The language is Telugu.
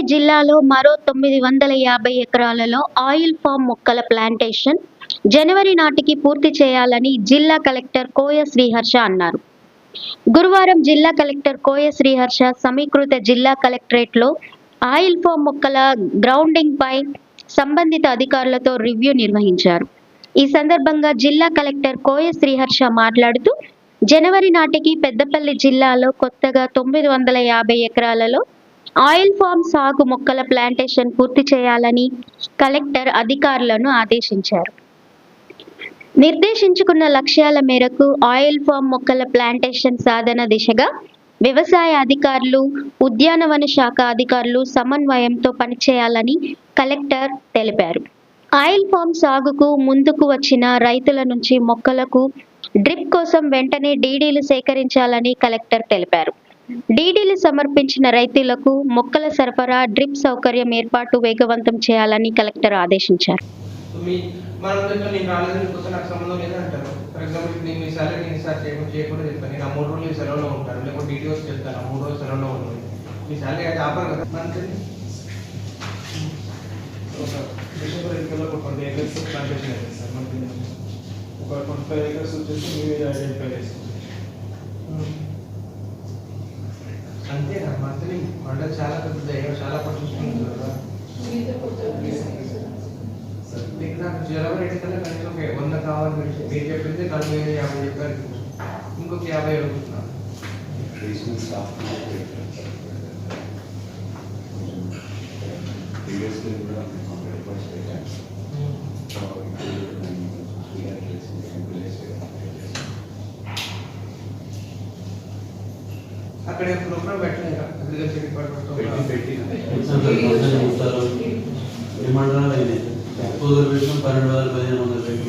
జిల్లాలో మరో తొమ్మిది వందల యాభై ఎకరాలలో ఆయిల్ ఫామ్ మొక్కల ప్లాంటేషన్ జనవరి నాటికి పూర్తి చేయాలని జిల్లా కలెక్టర్ కోయ శ్రీహర్ష అన్నారు. గురువారం జిల్లా కలెక్టర్ కోయ శ్రీహర్ష సమీకృత జిల్లా కలెక్టరేట్లో ఆయిల్ ఫామ్ మొక్కల గ్రౌండింగ్ పై సంబంధిత అధికారులతో రివ్యూ నిర్వహించారు. ఈ సందర్భంగా జిల్లా కలెక్టర్ కోయ శ్రీహర్ష మాట్లాడుతూ జనవరి నాటికి పెద్దపల్లి జిల్లాలో కొత్తగా తొమ్మిది వందల యాభై ఎకరాలలో ఆయిల్ ఫామ్ సాగు మొక్కల ప్లాంటేషన్ పూర్తి చేయాలని కలెక్టర్ అధికారులను ఆదేశించారు. నిర్దేశించుకున్న లక్ష్యాల మేరకు ఆయిల్ ఫామ్ మొక్కల ప్లాంటేషన్ సాధన దిశగా వ్యవసాయ అధికారులు ఉద్యానవన శాఖ అధికారులు సమన్వయంతో పనిచేయాలని కలెక్టర్ తెలిపారు. ఆయిల్ ఫామ్ సాగుకు ముందుకు వచ్చిన రైతుల నుంచి మొక్కలకు డ్రిప్ కోసం వెంటనే డీడీలు సేకరించాలని కలెక్టర్ తెలిపారు. డీడీలు సమర్పించిన రైతులకు మొక్కల సరఫరా డ్రిప్ సౌకర్యం ఏర్పాటు వేగవంతం చేయాలని కలెక్టర్ ఆదేశించారు. ఒక ట్వంటీ ఫైవ్ ఏకర్స్ వచ్చేసి మేము ఐడెంటిఫై చేస్తాం మంత్లీ పంట చాలా పెద్దది చాలా పట్టించుకుంటుంది కదా సార్ మీకు నాకు జనవరి ఎయిట్ కన్నా కనీసం ఒక వంద కావాలి మీరు మీరు చెప్పింది నలభై ఐదు యాభై చెప్పారు ఇంకొక యాభై అడుగుతున్నాను ట్రెడిషనల్ స్టాఫ్ ప్రీవియస్లీ కూడా అక్కడ ప్రోగ్రామ్ పెట్టలేదు అగ్రికల్చర్ డిపార్ట్మెంట్ ఏమంటారు పన్నెండు వేల పదిహేను వందలు పెట్టి.